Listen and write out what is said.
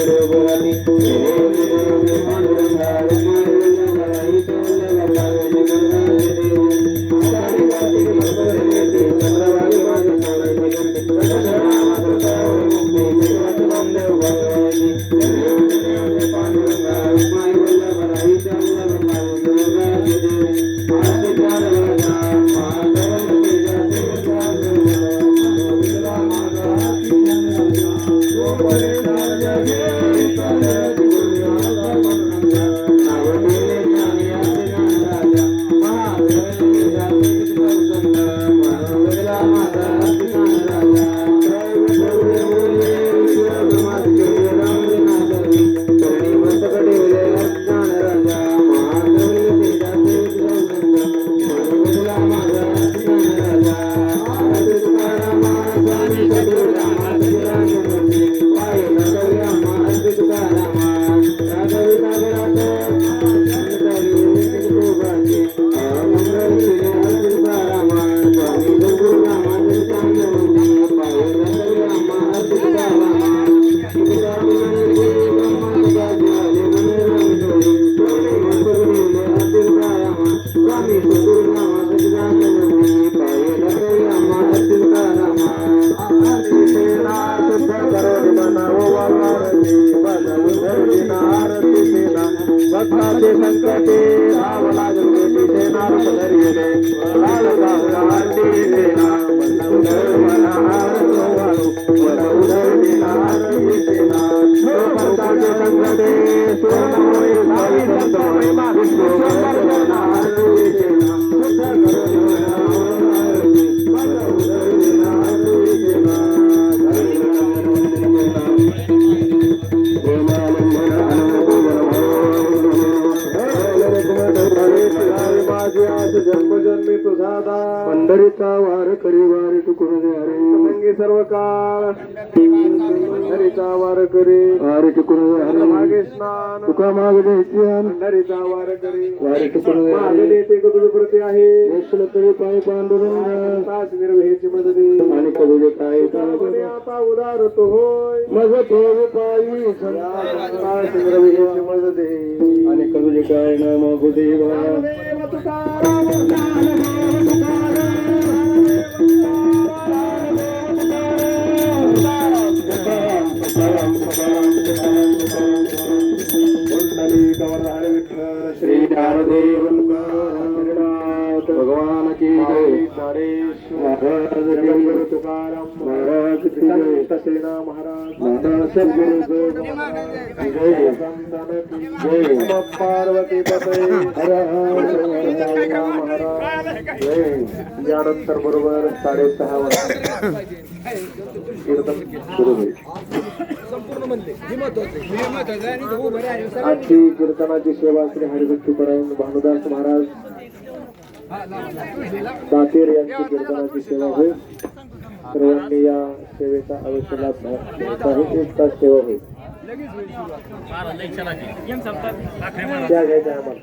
Thank you. ಭಕ್ತಾದಿ ಸಂಕಟೇ ರಾಮರಾಜರು ಕಟ್ಟಿದೆ ನಾನು ಪದರಿಯದೆ ರಾಮರಾಜರ ಹಟ್ಟಿದ್ದೇನ ಸಂಕಟೇ ಸುವರ್ಣ पंढरीचा वार करी वारी हरे. संगी सर्व काळ. पंढरीचा वार करी. वारी टुकुर हरे. मागे स्नान. तुका मागे द्यायची पंढरीचा वार करी. वारी मागे देते कदुड प्रती आहे? नेसल तरी पाय पांडुरंग. तास निर्वहेची मदती आणि कदुडे काय आता उदार तो होय? मग तो पायी तास निर्वहेची मदती आणि कदुडे काय नाम देवा श्री ज्ञानदेव जय महाराज तुकाराम महाराज की जय। तसेना महाराज महाराज सद्गुरु जय। संतन की जय। नमः पार्वती पते हर हर हर महाराज जय यानंतर बरोबर साडेसहा वाजता कीर्तन सुरू होईल आजची कीर्तनाची सेवा श्री हरिभक्तीपरायण भानुदास महाराज दातेर यांची कीर्तनाची सेवा होईल. सर्वांनी या सेवेचा अवश्य लाभ घ्यायचा आहे एक तास सेवा होईल. त्या घ्यायच्या आम्हाला.